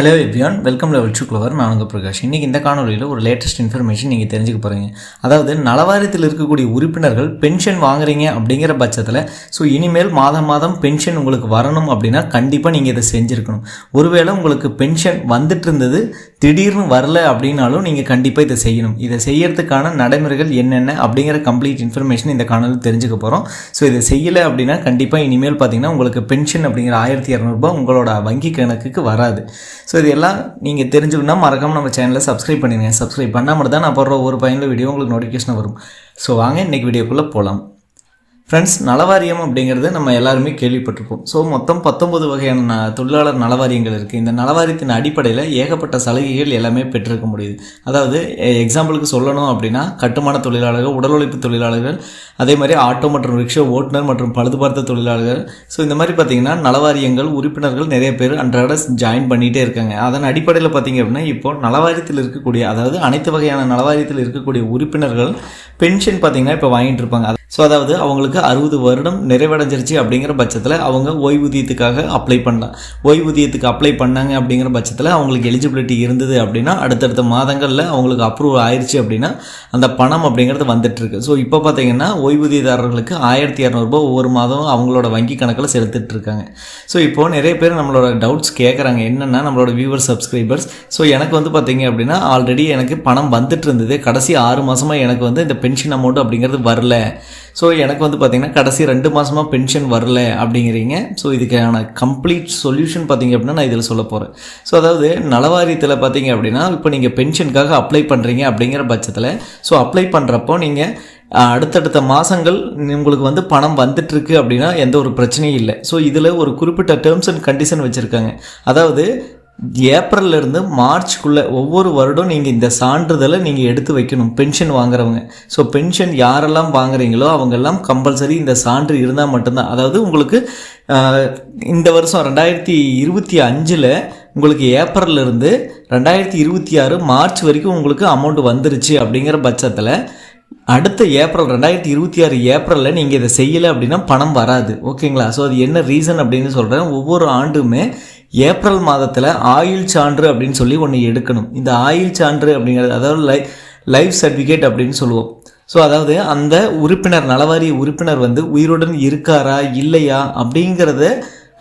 Hello everyone welcome level two clever நான் உங்கள் பிரகாஷ். இன்றைக்கி இந்த காணொலியில் ஒரு லேட்டஸ்ட் இன்ஃபர்மேஷன் நீங்கள் தெரிஞ்சுக்க போகிறீங்க அதாவது நலவாரியத்தில் இருக்கக்கூடிய உறுப்பினர்கள் பென்ஷன் வாங்குறீங்க அப்படிங்கிற பட்சத்தில் ஸோ இனிமேல் மாதம் மாதம் பென்ஷன் உங்களுக்கு வரணும் அப்படின்னா கண்டிப்பாக நீங்கள் இதை செஞ்சுருக்கணும். ஒருவேளை உங்களுக்கு பென்ஷன் வந்துட்டு இருந்தது திடீர்னு வரல அப்படின்னாலும் நீங்கள் கண்டிப்பாக இதை செய்யணும். இதை செய்யறதுக்கான நடைமுறைகள் என்னென்ன அப்படிங்கிற கம்ப்ளீட் இன்ஃபர்மேஷன் இந்த காணொலியில் தெரிஞ்சுக்க போகிறோம் ஸோ இதை செய்யலை அப்படின்னா கண்டிப்பாக இனிமேல் பார்த்தீங்கன்னா உங்களுக்கு பென்ஷன் அப்படிங்கிற ஆயிரத்தி இரநூறுபா உங்களோட வங்கி கணக்குக்கு வராது. ஸோ இது எல்லாம் நீங்கள் தெரிஞ்சுக்கணும்னா மறக்காமல் நம்ம சேனலை சப்ஸ்கிரைப் பண்ணிடுங்க சப்ஸ்கிரைப் பண்ணால் மட்டும் தான் நான் போடுற ஒரு பயனுள்ள வீடியோ உங்களுக்கு நோட்டிஃபிகேஷன் வரும். ஸோ வாங்க இன்றைக்கி வீடியோக்குள்ளே போகலாம் ஃப்ரெண்ட்ஸ் நலவாரியம் அப்படிங்கிறது நம்ம எல்லாருமே கேள்விப்பட்டிருப்போம். ஸோ மொத்தம் பத்தொன்பது வகையான தொழிலாளர் நலவாரியங்கள் இருக்குது இந்த நலவாரியத்தின் அடிப்படையில் ஏகப்பட்ட சலுகைகள் எல்லாமே பெற்றிருக்க முடியுது. அதாவது எக்ஸாம்பிளுக்கு சொல்லணும் அப்படின்னா கட்டுமான தொழிலாளர்கள் உடல் உழைப்பு தொழிலாளர்கள் அதே மாதிரி ஆட்டோ மற்றும் ரிக்ஷா ஓட்டுநர் மற்றும் பழுதுபார்த்த தொழிலாளர்கள். ஸோ இந்த மாதிரி பார்த்தீங்கன்னா நலவாரியங்கள் உறுப்பினர்கள் நிறைய பேர் அன்றாட ஜாயின் பண்ணிகிட்டே இருக்காங்க. அதன் அடிப்படையில் பார்த்தீங்க அப்படின்னா இப்போ நலவாரியத்தில் இருக்கக்கூடிய அதாவது அனைத்து வகையான நலவாரியத்தில் இருக்கக்கூடிய உறுப்பினர்கள் பென்ஷன் பார்த்தீங்கன்னா இப்போ வாங்கிட்டு இருப்பாங்க. ஸோ அதாவது அவங்களுக்கு அறுபது வருடம் நிறைவடைஞ்சிருச்சு அப்படிங்கிற பட்சத்தில் அவங்க ஓய்வூதியத்துக்காக அப்ளை பண்ணலாம் ஓய்வூதியத்துக்கு அப்ளை பண்ணாங்க அப்படிங்கிற பட்சத்தில் அவங்களுக்கு எலிஜிபிலிட்டி இருந்தது அப்படின்னா அடுத்தடுத்த மாதங்களில் அவங்களுக்கு அப்ரூவ் ஆயிடுச்சு அப்படின்னா அந்த பணம் அப்படிங்கிறது வந்துட்டுருக்கு. ஸோ இப்போ பார்த்தீங்கன்னா ஓய்வூதியதாரர்களுக்கு ஆயிரத்தி இரநூறுபா ஒவ்வொரு மாதம் அவங்களோட வங்கி கணக்கில் செலுத்திட்டு இருக்காங்க ஸோ இப்போ நிறைய பேர் நம்மளோட டவுட்ஸ் கேட்குறாங்க என்னென்னா நம்மளோட வியூவர் சப்ஸ்கிரைபர்ஸ் ஸோ எனக்கு வந்து பார்த்தீங்க அப்படின்னா ஆல்ரெடி எனக்கு பணம் வந்துட்டு இருந்தது கடைசி ஆறு மாதமாக எனக்கு வந்து இந்த பென்ஷன் அமௌண்ட் அப்படிங்கிறது வரல. ஸோ எனக்கு வந்து பார்த்தீங்கன்னா கடைசி ரெண்டு மாதமாக பென்ஷன் வரல அப்படிங்கிறீங்க. ஸோ இதுக்கான கம்ப்ளீட் சொல்யூஷன் பார்த்தீங்க அப்படின்னா நான் இதில் சொல்ல போகிறேன் ஸோ அதாவது நலவாரியத்தில் பார்த்தீங்க அப்படின்னா இப்போ நீங்கள் பென்ஷனுக்காக அப்ளை பண்ணுறீங்க அப்படிங்கிற பட்சத்தில் ஸோ அப்ளை பண்ணுறப்போ நீங்கள் அடுத்தடுத்த மாதங்கள் உங்களுக்கு வந்து பணம் வந்துட்டுருக்கு அப்படின்னா எந்த ஒரு பிரச்சனையும் இல்லை. ஸோ இதில் ஒரு குறிப்பிட்ட டேர்ம்ஸ் அண்ட் கண்டிஷன் வச்சுருக்காங்க. அதாவது ஏப்ரல்ல இருந்து மார்ச்க்குள்ளே ஒவ்வொரு வருடம் நீங்கள் இந்த சான்றிதழை நீங்கள் எடுத்து வைக்கணும். பென்ஷன் வாங்குறவங்க. ஸோ பென்ஷன் யாரெல்லாம் வாங்குறீங்களோ அவங்கெல்லாம் கம்பல்சரி இந்த சான்று இருந்தால் மட்டும்தான். அதாவது உங்களுக்கு இந்த வருஷம் ரெண்டாயிரத்தி இருபத்தி அஞ்சில் உங்களுக்கு ஏப்ரல்ல இருந்து ரெண்டாயிரத்தி இருபத்தி ஆறு மார்ச் வரைக்கும் உங்களுக்கு அமௌண்ட் வந்துருச்சு அப்படிங்கிற பட்சத்தில் அடுத்த ஏப்ரல் ரெண்டாயிரத்தி இருபத்தி ஆறு ஏப்ரலில் நீங்கள் இதை செய்யலை அப்படின்னா பணம் வராது. ஓகேங்களா ஸோ அது என்ன ரீசன் அப்படின்னு சொல்கிறேன் ஒவ்வொரு ஆண்டுமே ஏப்ரல் மாதத்தில் ஆயுள் சான்று அப்படின்னு சொல்லி ஒன்று எடுக்கணும். இந்த ஆயுள் சான்று அப்படிங்கிறது அதாவது லை லைஃப் சர்டிஃபிகேட் அப்படின்னு சொல்லுவோம். ஸோ அதாவது அந்த உறுப்பினர் நலவாரிய உறுப்பினர் வந்து உயிருடன் இருக்காரா இல்லையா அப்படிங்கிறத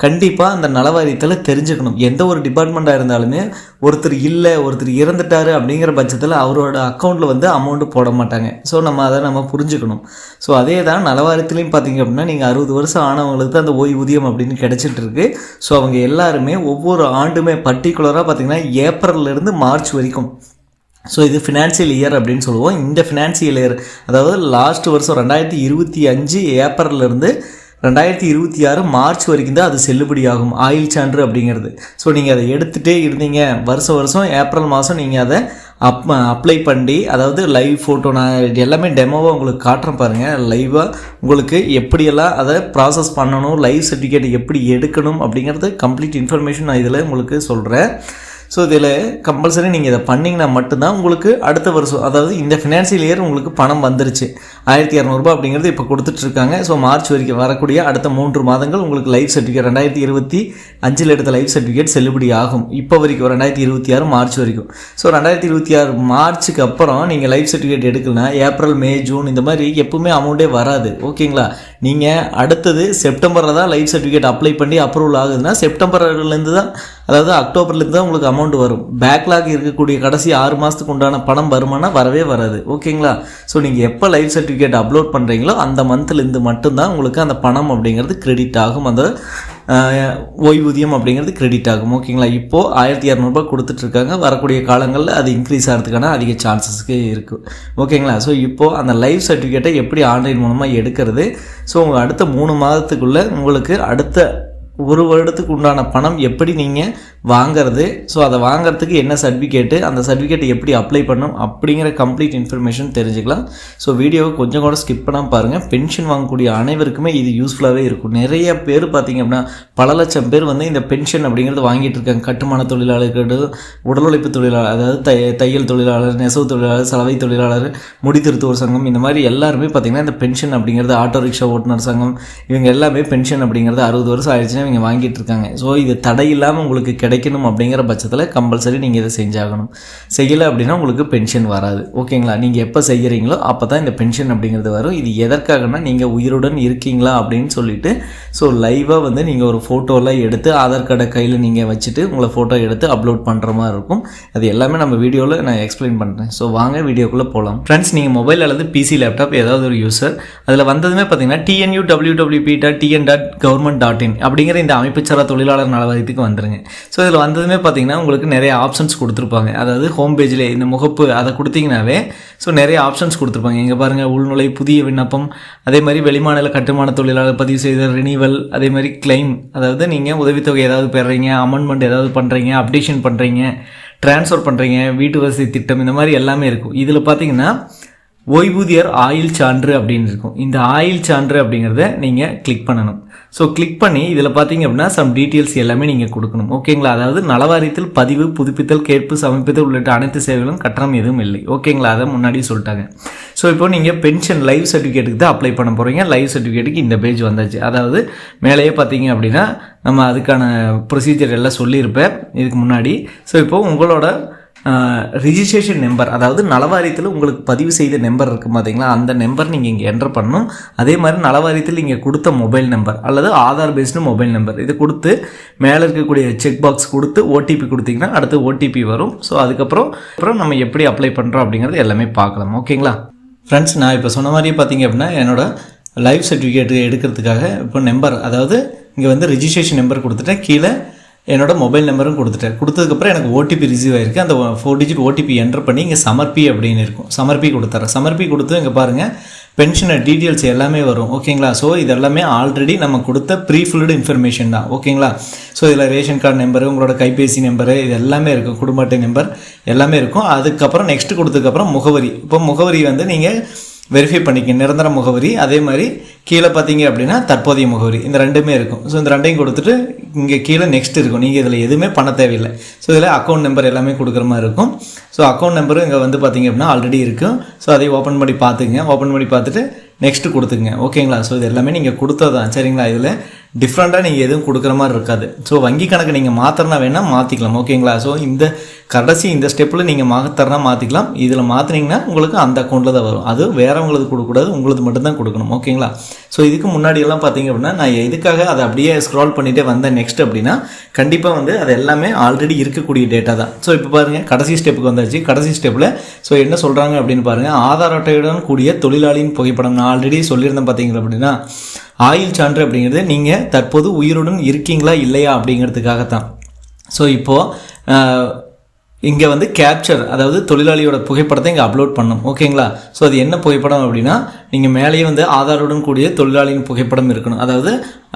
கண்டிப்பாக அந்த நலவாரியத்தில் தெரிஞ்சுக்கணும். எந்த ஒரு டிபார்ட்மெண்ட்டாக இருந்தாலுமே ஒருத்தர் இல்லை ஒருத்தர் இறந்துட்டாரு அப்படிங்கிற பட்சத்தில் அவரோட அக்கௌண்ட்டில் வந்து அமௌண்ட்டு போட மாட்டாங்க. ஸோ நம்ம அதை நம்ம புரிஞ்சுக்கணும். ஸோ அதே தான் நலவாரியத்துலேயும் பார்த்தீங்க அப்படின்னா நீங்கள் அறுபது வருஷம் ஆனவங்களுக்கு தான் அந்த ஓய்வூதியம் அப்படின்னு கிடைச்சிட்டு இருக்கு. ஸோ அவங்க எல்லாருமே ஒவ்வொரு ஆண்டுமே பர்டிகுலராக பார்த்தீங்கன்னா ஏப்ரல்லேருந்து மார்ச் வரைக்கும். ஸோ இது ஃபினான்சியல் இயர் அப்படின்னு சொல்லுவோம். இந்த ஃபினான்சியல் இயர் அதாவது லாஸ்ட் வருஷம் ரெண்டாயிரத்தி இருபத்தி அஞ்சு ஏப்ரல்லேருந்து ரெண்டாயிரத்தி இருபத்தி ஆறு மார்ச் வரைக்கும் தான் அது செல்லுபடியாகும். ஆயில் சான்று அப்படிங்கிறது. ஸோ நீங்கள் அதை எடுத்துகிட்டே இருந்தீங்க. வருஷம் வருஷம் ஏப்ரல் மாதம் நீங்கள் அதை அப் அப்ளை பண்ணி அதாவது லைவ் ஃபோட்டோ நான் இது எல்லாமே டெமோவாக உங்களுக்கு காட்டுறேன் பாருங்கள் லைவாக உங்களுக்கு எப்படியெல்லாம் அதை ப்ராசஸ் பண்ணணும் லைவ் சர்டிஃபிகேட் எப்படி எடுக்கணும் அப்படிங்கிறது கம்ப்ளீட் இன்ஃபர்மேஷன் நான் இதில் உங்களுக்கு சொல்கிறேன் ஸோ இதில் கம்பல்சரி நீங்கள் இதை பண்ணிங்கன்னா மட்டும்தான் உங்களுக்கு அடுத்த வருஷம் அதாவது இந்த ஃபினான்ஷியல் இயர் உங்களுக்கு பணம் வந்துருச்சு. ஆயிரத்தி இரநூறுபா அப்படிங்கிறது இப்போ கொடுத்துட்ருக்காங்க. ஸோ மார்ச் வரைக்கும் வரக்கூடிய அடுத்த மூன்று மாதங்கள் உங்களுக்கு லைஃப் சர்டிஃபிகேட் ரெண்டாயிரத்தி இருபத்தி அஞ்சில் எடுத்த லைஃப் சர்டிஃபிகேட் செல்லுபடி ஆகும். இப்போ வரைக்கும் ரெண்டாயிரத்தி இருபத்தி ஆறு மார்ச் வரைக்கும். ஸோ ரெண்டாயிரத்தி இருபத்தி ஆறு மார்ச்சுக்கு அப்புறம் நீங்கள் லைஃப் சர்டிஃபிகேட் எடுக்கலனா ஏப்ரல் மே ஜூன் இந்த மாதிரி எப்பவுமே அமௌண்ட்டே வராது. ஓகேங்களா நீங்கள் அடுத்தது செப்டம்பரில் தான் லைஃப் சர்டிஃபிகேட் அப்ளை பண்ணி அப்ரூவல் ஆகுதுன்னா செப்டம்பர்லேருந்து தான் அதாவது அக்டோபர்லேருந்து தான் உங்களுக்கு அமௌண்ட் அமௌண்ட் வரும். பேக்லாக் இருக்கக்கூடிய கடைசி ஆறு மாதத்துக்கு உண்டான பணம் வருமானா வரவே வராது. ஓகேங்களா ஸோ நீங்கள் எப்போ லைஃப் சர்டிஃபிகேட் அப்லோட் பண்ணுறீங்களோ அந்த மந்த்லேருந்து மட்டும்தான் உங்களுக்கு அந்த பணம் அப்படிங்கிறது கிரெடிட் ஆகும். அந்த ஓய்வூதியம் அப்படிங்கிறது கிரெடிட் ஆகும். ஓகேங்களா இப்போது ஆயிரத்தி இரநூறுபா கொடுத்துட்ருக்காங்க வரக்கூடிய காலங்களில் அது இன்க்ரீஸ் ஆகிறதுக்கான அதிக சான்சஸ்க்கு இருக்குது ஓகேங்களா ஸோ இப்போது அந்த லைஃப் சர்டிஃபிகேட்டை எப்படி ஆன்லைன் மூலமாக எடுக்கிறது? ஸோ உங்கள் அடுத்த மூணு மாதத்துக்குள்ளே உங்களுக்கு அடுத்த ஒரு வருடத்துக்கு உண்டான பணம் எப்படி நீங்கள் வாங்குறது? ஸோ அதை வாங்குறதுக்கு என்ன சர்டிஃபிகேட்டு அந்த சர்டிஃபிகேட்டை எப்படி அப்ளை பண்ணணும்? அப்படிங்கிற கம்ப்ளீட் இன்ஃபர்மேஷன் தெரிஞ்சுக்கலாம். ஸோ வீடியோவை கொஞ்சம் கூட ஸ்கிப் பண்ணாமல் பாருங்கள் பென்ஷன் வாங்கக்கூடிய அனைவருக்குமே இது யூஸ்ஃபுல்லாகவே இருக்கும். நிறைய பேர் பார்த்தீங்க அப்படின்னா பல லட்சம் பேர் வந்து இந்த பென்ஷன் அப்படிங்கிறது வாங்கிட்டு இருக்காங்க. கட்டுமான தொழிலாளர்கள் உடல் உழைப்பு தொழிலாளர் அதாவது தை தையல் தொழிலாளர் நெசவு தொழிலாளர் சலவை தொழிலாளர் முடித்திருத்துவோர் சங்கம் இந்த மாதிரி எல்லாருமே பார்த்திங்கன்னா இந்த பென்ஷன் அப்படிங்கிறது ஆட்டோ ரிக்ஷா ஓட்டுநர் சங்கம் இவங்க எல்லாமே பென்ஷன் அப்படிங்கிறது அறுபது வருஷம் ஆயிடுச்சுன்னா இவங்க வாங்கிட்டு இருக்காங்க ஸோ இது தடை இல்லாமல் உங்களுக்கு கிடைக்கணும் அப்படிங்கிற பட்சத்தில் கம்பல்சரி நீங்கள் இதை செஞ்சாகணும். செய்யலை அப்படின்னா உங்களுக்கு பென்ஷன் வராது. ஓகேங்களா நீங்கள் எப்போ செய்கிறீங்களோ அப்போ தான் இந்த பென்ஷன் அப்படிங்கிறது வரும். இது எதற்காகனா நீங்கள் உயிருடன் இருக்கீங்களா அப்படின்னு சொல்லிட்டு ஸோ லைவாக வந்து நீங்கள் ஒரு ஃபோட்டோலாம் எடுத்து ஆதார் கார்டை கையில் நீங்கள் வச்சுட்டு உங்களை ஃபோட்டோ எடுத்து அப்லோட் பண்ணுற மாதிரி இருக்கும். அது எல்லாமே நம்ம வீடியோவில் நான் எக்ஸ்பிளைன் பண்ணுறேன் ஸோ வாங்க வீடியோக்குள்ளே போகலாம் ஃப்ரெண்ட்ஸ் நீங்கள் மொபைல் அல்லது பிசி லேப்டாப் ஏதாவது ஒரு யூசர் அதில் வந்ததுமே பார்த்தீங்கன்னா TNU W B dot TN dot government dot in அப்படிங்கிற இந்த அமைப்புச்சாரா தொழிலாளர் நலவாரியத்துக்கு வந்துருங்க. ஸோ இதில் வந்ததுமே பார்த்தீங்கன்னா உங்களுக்கு நிறைய ஆப்ஷன்ஸ் கொடுத்துருப்பாங்க. அதாவது ஹோம் பேஜில் இந்த முகப்பு அதை கொடுத்தீங்கனாவே ஸோ நிறைய ஆப்ஷன்ஸ் கொடுத்துருப்பாங்க. இங்கே பாருங்கள் உள்நுழை புதிய விண்ணப்பம் அதே மாதிரி வெளிமாநில கட்டுமான தொழிலாளர் பதிவு செய்த ரினிவல் அதே மாதிரி கிளைம் அதாவது நீங்கள் உதவித்தொகை ஏதாவது பெறுறீங்க அமெண்ட்மெண்ட் ஏதாவது பண்ணுறீங்க அப்டேஷன் பண்ணுறீங்க ட்ரான்ஸ்ஃபர் பண்ணுறீங்க வீட்டு வசதி திட்டம் இந்த மாதிரி எல்லாமே இருக்கும். இதில் பார்த்தீங்கன்னா ஓய்வூதியர் ஆயில் சான்று அப்படின்னு இருக்கும். இந்த ஆயில் சான்று அப்படிங்கிறத நீங்கள் கிளிக் பண்ணணும். ஸோ கிளிக் பண்ணி இதில் பார்த்தீங்க அப்படின்னா சம் டீட்டெயில்ஸ் எல்லாமே நீங்கள் கொடுக்கணும். ஓகேங்களா அதாவது நலவாரியத்தில் பதிவு புதுப்பித்தல் கேட்பு சமர்ப்பித்தல் உள்ளிட்ட அனைத்து சேவைகளும் கட்டணம் எதுவும் இல்லை. ஓகேங்களா அதை முன்னாடியே சொல்லிட்டாங்க. ஸோ இப்போ நீங்கள் பென்ஷன் லைவ் சர்டிஃபிகேட்டுக்கு தான் அப்ளை பண்ண போகிறீங்க லைஃப் சர்டிஃபிகேட்டுக்கு இந்த பேஜ் வந்தாச்சு. அதாவது மேலேயே பார்த்தீங்க அப்படின்னா நம்ம அதுக்கான ப்ரொசீஜர் எல்லாம் சொல்லியிருப்பேன். இதுக்கு முன்னாடி. ஸோ இப்போ உங்களோட ரிஜிஸ்ட்ரேஷன் நம்பர் அதாவது நலவாரியத்தில் உங்களுக்கு பதிவு செய்த நம்பர் இருக்குது பார்த்தீங்களா அந்த நம்பர் நீங்கள் இங்கே என்டர் பண்ணணும். அதே மாதிரி நலவாரியத்தில் நீங்கள் கொடுத்த மொபைல் நம்பர் அல்லது ஆதார் பேஸ்டு மொபைல் நம்பர் இது கொடுத்து மேலே இருக்கக்கூடிய செக் பாக்ஸ் கொடுத்து ஓடிபி கொடுத்தீங்கன்னா அடுத்து ஓடிபி வரும். ஸோ அதுக்கப்புறம் அப்புறம் நம்ம எப்படி அப்ளை பண்ணுறோம் அப்படிங்கிறது எல்லாமே பார்க்கலாம். ஓகேங்களா? ஃப்ரெண்ட்ஸ் நான் இப்போ சொன்ன மாதிரியே பார்த்தீங்க அப்படின்னா என்னோடய லைஃப் சர்டிஃபிகேட் எடுக்கிறதுக்காக இப்போ நம்பர் அதாவது இங்கே வந்து ரிஜிஸ்ட்ரேஷன் நம்பர் கொடுத்துட்டேன். கீழே என்னோட மொபைல் நம்பரும் கொடுத்துட்டேன் கொடுத்ததுக்கப்புறம் எனக்கு ஓடிபி ரிசீவ் ஆயிருக்கு. அந்த ஃபோர் டிஜிட் ஓடிபி என்டர் பண்ணி இங்கே சமர்ப்பி அப்படின்னு இருக்கும். சமர்ப்பி கொடுத்துறேன். சமர்ப்பி கொடுத்து இங்கே பாருங்கள் பென்ஷனை டீட்டெயில்ஸ் எல்லாமே வரும். ஓகேங்களா ஸோ இது எல்லாமே ஆல்ரெடி நம்ம கொடுத்த ப்ரீஃபுல்டு இன்ஃபர்மேஷன் தான். ஓகேங்களா ஸோ இதில் ரேஷன் கார்டு நம்பரு உங்களோட கைபேசி நம்பரு இது எல்லாமே இருக்கும். குடும்ப அட்டை நம்பர் எல்லாமே இருக்கும். அதுக்கப்புறம் நெக்ஸ்ட் கொடுத்ததுக்கப்புறம் முகவரி. இப்போ முகவரி வந்து நீங்கள் வெரிஃபை பண்ணிக்க நிரந்தர முகவரி அதே மாதிரி கீழே பார்த்தீங்க அப்படின்னா தற்போதைய முகவரி. இந்த ரெண்டுமே இருக்கும். ஸோ இந்த ரெண்டையும் கொடுத்துட்டு இங்கே கீழே நெக்ஸ்ட் இருக்கும். நீங்கள் இதில் எதுவுமே பண்ண தேவையில்லை. ஸோ இதில் அக்கௌண்ட் நம்பர் எல்லாமே கொடுக்குற மாதிரி இருக்கும். ஸோ அக்கௌண்ட் நம்பரும் இங்கே வந்து பார்த்தீங்க அப்படின்னா ஆல்ரெடி இருக்கும் ஸோ அதை ஓப்பன் பண்ணி பார்த்துங்க ஓப்பன் பண்ணி பார்த்துட்டு நெக்ஸ்ட்டு கொடுத்துங்க ஓகேங்களா ஸோ இது எல்லாமே நீங்கள் கொடுத்ததான் சரிங்களா? இதில் டிஃப்ரெண்ட்டாக நீங்கள் எதுவும் கொடுக்குற மாதிரி இருக்காது. ஸோ வங்கி கணக்கு நீங்கள் மாத்திரனா வேணால் மாற்றிக்கலாம் ஓகேங்களா ஸோ இந்த கடைசி இந்த ஸ்டெப்பில் நீங்கள் மாற்றுறனா மாற்றிக்கலாம் இதில் மாற்றினீங்கன்னா உங்களுக்கு அந்த அக்கௌண்ட்டில் தான் வரும். அது வேறவங்களுக்கு கொடுக்கக்கூடாது உங்களுக்கு மட்டும்தான் கொடுக்கணும். ஓகேங்களா ஸோ இதுக்கு முன்னாடியெல்லாம் பார்த்தீங்க அப்படின்னா நான் எதுக்காக அதை அப்படியே ஸ்க்ரால் பண்ணிகிட்டே வந்தேன் நெக்ஸ்ட் அப்படின்னா கண்டிப்பாக வந்து அது எல்லாமே ஆல்ரெடி இருக்கக்கூடிய டேட்டா தான். ஸோ இப்போ பாருங்கள் கடைசி ஸ்டெப்புக்கு வந்தாச்சு. கடைசி ஸ்டெப்பில் ஸோ என்ன சொல்கிறாங்க அப்படின்னு பாருங்கள் ஆதார் அட்டையுடன் கூடிய தொழிலாளியின் புகைப்படம். நான் ஆல்ரெடி சொல்லியிருந்தேன் பார்த்தீங்க அப்படின்னா ஆயுள் சான்று அப்படிங்கிறது நீங்கள் தற்போது உயிருடன் இருக்கீங்களா இல்லையா அப்படிங்கிறதுக்காகத்தான். ஸோ இப்போது இங்கே வந்து கேப்சர் அதாவது தொழிலாளியோட புகைப்படத்தை இங்கே அப்லோட் பண்ணும் ஓகேங்களா? ஸோ அது என்ன புகைப்படம் அப்படின்னா நீங்கள் மேலேயே வந்து ஆதாருடன் கூடிய தொழிலாளியின் புகைப்படம் இருக்கணும். அதாவது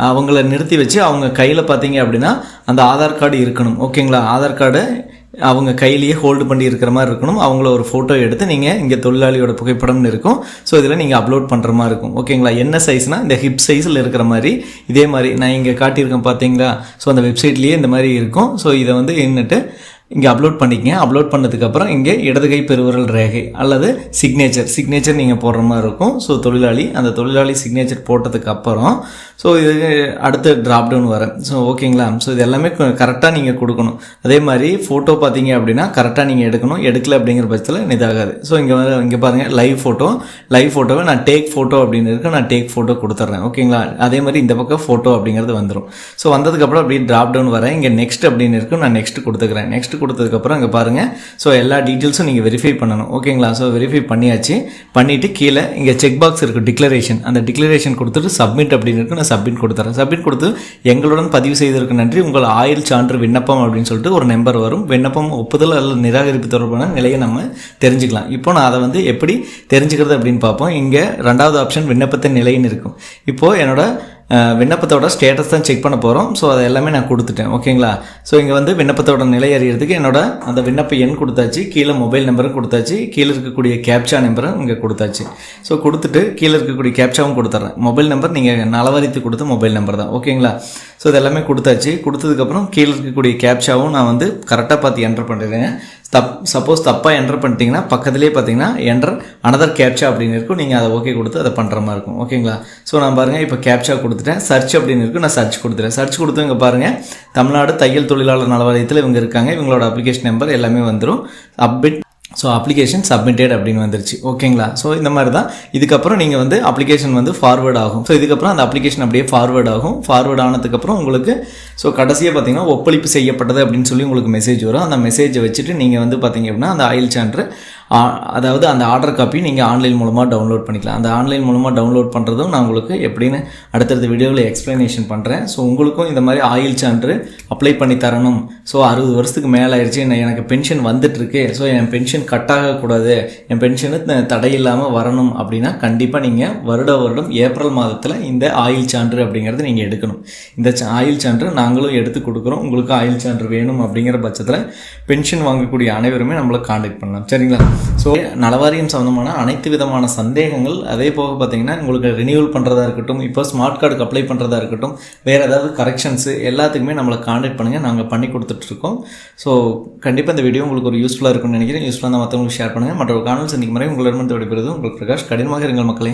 அவங்கள நிறுத்தி வச்சு அவங்க கையில் பார்த்தீங்க அப்படின்னா அந்த ஆதார் கார்டு இருக்கணும். ஓகேங்களா? ஆதார் கார்டு அவங்க கையிலேயே ஹோல்டு பண்ணி இருக்கிற மாதிரி இருக்கணும். அவங்கள ஒரு ஃபோட்டோ எடுத்து நீங்கள் இங்கே தொழிலாளியோட புகைப்படம்னு இருக்கும். ஸோ இதில் நீங்கள் அப்லோட் பண்ணுற மாதிரி இருக்கும். ஓகேங்களா என்ன சைஸ்னால் இந்த ஹிப் சைஸில் இருக்கிற மாதிரி. இதே மாதிரி நான் இங்கே காட்டியிருக்கேன் பார்த்தீங்களா ஸோ அந்த வெப்சைட்லேயே இந்த மாதிரி இருக்கும். ஸோ இதை வந்து என்னட்டு இங்கே அப்லோட் பண்ணிக்கங்க. அப்லோட் பண்ணதுக்கப்புறம் இங்கே இடது கை பெருவிரல் ரேகை அல்லது சிக்னேச்சர் சிக்னேச்சர் நீங்கள் போடுற மாதிரி இருக்கும். ஸோ தொழிலாளி அந்த தொழிலாளி சிக்னேச்சர் போட்டதுக்கப்புறம் ஸோ இது அடுத்து ட்ராப் டவுன் வரேன் ஸோ ஓகேங்களா ஸோ இது எல்லாமே கரெக்டாக நீங்கள் கொடுக்கணும். அதே மாதிரி ஃபோட்டோ பார்த்தீங்க அப்படின்னா கரெக்டாக நீங்கள் எடுக்கணும். எடுக்கல அப்படிங்கிற பட்சத்தில் இதாகாது. ஸோ இங்கே வந்து இங்கே பாருங்கள் லைவ் ஃபோட்டோ லைவ் ஃபோட்டோவை நான் டேக் ஃபோட்டோ அப்படின்னு இருக்கு. நான் டேக் ஃபோட்டோ கொடுத்துட்றேன் ஓகேங்களா அதே மாதிரி இந்த பக்கம் ஃபோட்டோ அப்படிங்கிறது வந்துடும் ஸோ வந்ததுக்கப்புறம் அப்படியே ட்ராப்டவுன் வரேன். இங்கே நெக்ஸ்ட் அப்படின்னு இருக்கும் நான் நெக்ஸ்ட் கொடுத்துக்கிறேன். நெக்ஸ்ட் கொடுத்ததுக்கப்புறம் இங்கே பாருங்கள் ஸோ எல்லா டீட்டெயில்ஸும் நீங்கள் வெரிஃபை பண்ணணும். ஓகேங்களா ஸோ வெரிஃபை பண்ணியாச்சு. பண்ணிவிட்டு கீழே இங்கே செக் பாக்ஸ் இருக்குது டிக்ளரேஷன் அந்த டிக்ளரேஷன் கொடுத்துட்டு சப்மிட் அப்படின்னு இருக்கு. நான் சப்மிட் கொடுத்துறேன். சப்மிட் கொடுத்து எங்களுடன் பதிவு செய்ததற்கு நன்றி. உங்கள் ஆயுள் சான்று விண்ணப்பம் அப்படின்னு சொல்லிட்டு ஒரு நம்பர் வரும். விண்ணப்பம் ஒப்புதல் அல்லது நிராகரிப்பு தொடர்பான நிலையை நம்ம தெரிஞ்சுக்கலாம். இப்போ நான் அதை வந்து எப்படி தெரிஞ்சுக்கிறது அப்படின்னு பார்ப்போம். இங்கே ரெண்டாவது ஆப்ஷன் விண்ணப்பத்தின் நிலைன்னு இருக்கும். இப்போது என்னோட விண்ணப்பத்தோட ஸ்டேட்டஸ் தான் செக் பண்ண போகிறோம் ஸோ அதை எல்லாமே நான் கொடுத்துட்டேன். ஓகேங்களா ஸோ இங்கே வந்து விண்ணப்பத்தோட நிலை அறியறதுக்கு என்னோட அந்த விண்ணப்ப எண் கொடுத்தாச்சு. கீழே மொபைல் நம்பரும் கொடுத்தாச்சு. கீழே இருக்கக்கூடிய கேப்சா நம்பரும் இங்கே கொடுத்தாச்சு. ஸோ கொடுத்துட்டு கீழே இருக்கக்கூடிய கேப்சாவும் கொடுத்துட்றேன் மொபைல் நம்பர் நீங்கள் நலவரித்து கொடுத்த மொபைல் நம்பர் தான். ஓகேங்களா ஸோ இது எல்லாமே கொடுத்தாச்சு. கொடுத்ததுக்கப்புறம் கீழே இருக்கக்கூடிய கேப்சாவும் நான் வந்து கரெக்டாக பார்த்து என்டர் பண்ணிடுறேன். தப் சப்போஸ் தப்பாக என்டர் பண்ணிட்டீங்கன்னா பக்கத்துலேயே பார்த்தீங்கன்னா என்டர் அனதர் கேப்சா அப்படின்னு இருக்கும். நீங்கள் அதை ஓகே கொடுத்து அதை பண்ணுற மாதிரி இருக்கும். ஓகேங்களா ஸோ நான் பாருங்கள் இப்போ கேப்சா கொடுத்துட்டேன். சர்ச் அப்படின்னு இருக்கும் நான் சர்ச் கொடுத்துட்டேன் சர்ச் கொடுத்து இங்கே பாருங்கள் தமிழ்நாடு தையல் தொழிலாளர் நலவாரியத்தில் இவங்க இருக்காங்க. இவங்களோட அப்ளிகேஷன் நம்பர் எல்லாமே வந்துடும் அப்டேட் ஸோ அப்ளிகேஷன் சப்மிட்டட் அப்படின்னு வந்துருச்சு. ஓகேங்களா ஸோ இந்த மாதிரி தான் இதுக்கப்புறம் நீங்கள் வந்து அப்ளிகேஷன் வந்து ஃபார்வேர்ட் ஆகும். ஸோ இதுக்கப்புறம் அந்த அப்ளிகேஷன் அப்படியே ஃபார்வேர்ட் ஆகும். ஃபார்வேர்ட் ஆனதுக்கப்புறம் உங்களுக்கு ஸோ கடைசியாக பார்த்தீங்கன்னா ஒப்பளிப்பு செய்யப்பட்டது அப்படின்னு சொல்லி உங்களுக்கு மெசேஜ் வரும். அந்த மெசேஜை வச்சுட்டு நீங்கள் வந்து பார்த்தீங்க அப்படின்னா அந்த ஆயில் சான்று அதாவது அந்த ஆர்டர் காப்பி நீங்கள் ஆன்லைன் மூலமாக டவுன்லோட் பண்ணிக்கலாம். அந்த ஆன்லைன் மூலமாக டவுன்லோட் பண்ணுறதும் நான் உங்களுக்கு எப்படின்னு அடுத்தடுத்த வீடியோவில் எக்ஸ்ப்ளனேஷன் பண்ணுறேன் ஸோ உங்களுக்கும் இந்த மாதிரி ஆயில் சான்று அப்ளை பண்ணி தரணும் ஸோ அறுபது வருஷத்துக்கு மேலே ஆயிடுச்சு என்ன- எனக்கு பென்ஷன் வந்துட்டுருக்கு. ஸோ என் பென்ஷன் கட் ஆகக்கூடாது என் பென்ஷனு தடையில்லாமல் தடை இல்லாமல் வரணும் அப்படின்னா கண்டிப்பாக நீங்கள் வருட வருடம் ஏப்ரல் மாதத்தில் இந்த ஆயில் சான்று அப்படிங்கிறது நீங்கள் எடுக்கணும். இந்த ஆயில் சான்று நாங்களும் எடுத்து கொடுக்குறோம். உங்களுக்கு ஆயில் சான்று வேணும் அப்படிங்கிற பட்சத்தில் பென்ஷன் வாங்கக்கூடிய அனைவருமே நம்மளை காண்டாக்ட் பண்ணலாம். சரிங்களா? ஸோ நலவாரியம் சம்மந்தமான அனைத்து விதமான சந்தேகங்கள் அதே போக பார்த்தீங்கன்னா உங்களுக்கு ரினியூவல் பண்ணுறதா இருக்கட்டும் இப்போ ஸ்மார்ட் கார்டுக்கு அப்ளை பண்ணுறதா இருக்கட்டும் வேறு ஏதாவது கரெக்ஷன்ஸு எல்லாத்துக்குமே நம்மளை காண்டாக்ட் பண்ணுங்கள் நாங்கள் பண்ணி கொடுத்துட்ருக்கோம். ஸோ கண்டிப்பாக இந்த வீடியோ உங்களுக்கு ஒரு யூஸ்ஃபுல்லாக இருக்கும்னு நினைக்கிறேன். யூஸ்ஃபுல்லாக மற்றவங்களுக்கு ஷேர் பண்ணுங்கள் மற்ற ஒரு காணொலி சந்திக்கும் முறை உங்களிடமிருந்து விடைபெறுவது உங்களுக்கு பிரகாஷ். கடினமாக இருங்கள் மக்களே.